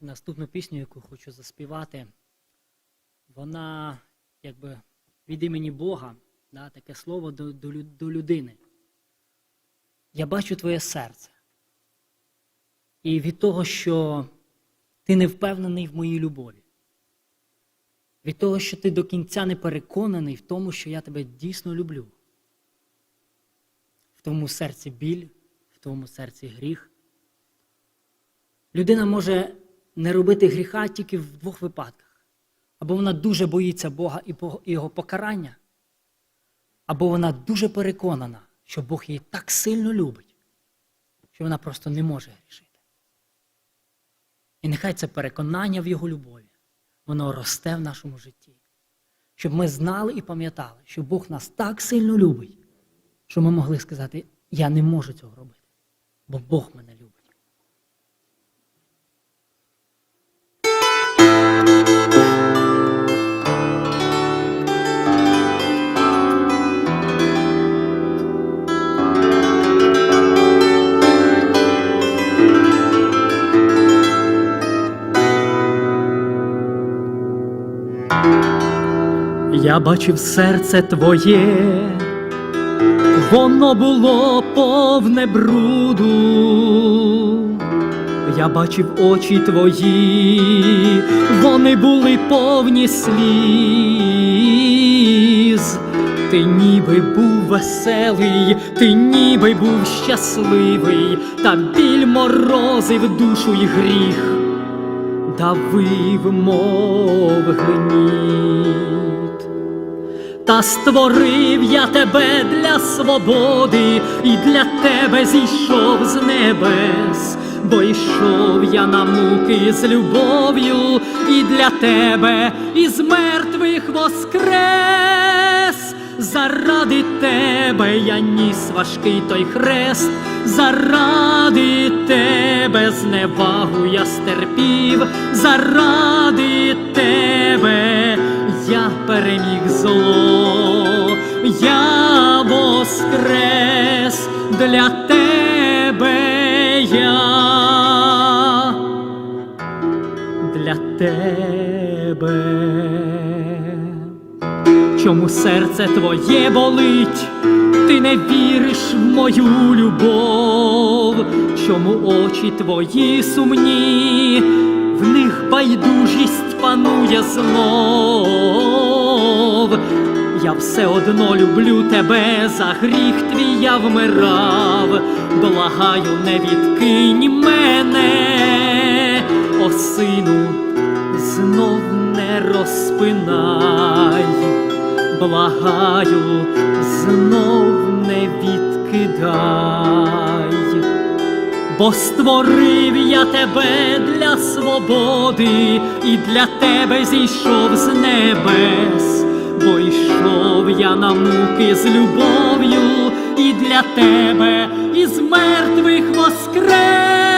наступну пісню, яку хочу заспівати, вона якби від імені Бога, да, таке слово до, до, до людини. Я бачу твоє серце. І від того, що ти не впевнений в моїй любові. Від того, що ти до кінця не переконаний в тому, що я тебе дійсно люблю. В твоєму серці біль, в твоєму серці гріх. Людина може не робити гріха тільки в двох випадках. Або вона дуже боїться Бога і його покарання, або вона дуже переконана, що Бог її так сильно любить, що вона просто не може грішити. І нехай це переконання в його любові, воно росте в нашому житті. Щоб ми знали і пам'ятали, що Бог нас так сильно любить, що ми могли сказати, я не можу цього робити, бо Бог мене любить. Я бачив серце твоє, воно було повне бруду. Я бачив очі твої, вони були повні сліз. Ти ніби був веселий, ти ніби був щасливий, та біль морозив душу й гріх давив, мов гніт. Та створив я тебе для свободи, і для тебе зійшов з небес, бо йшов я на муки з любов'ю, і для тебе із мертвих воскрес. Заради тебе я ніс важкий той хрест, заради зневагу я стерпів, заради тебе я переміг зло, я воскрес для тебе я. Для тебе. Чому серце твоє болить, ти не віриш в мою любов, чому очі твої сумні, в них байдужість панує знов. Я все одно люблю тебе, за гріх твій я вмирав, благаю, не відкинь мене, о сину, знов не розпинай. Благаю, знов бо створив я тебе для свободи, і для тебе зійшов з небес, бо йшов я на муки з любов'ю, і для тебе із мертвих воскрес.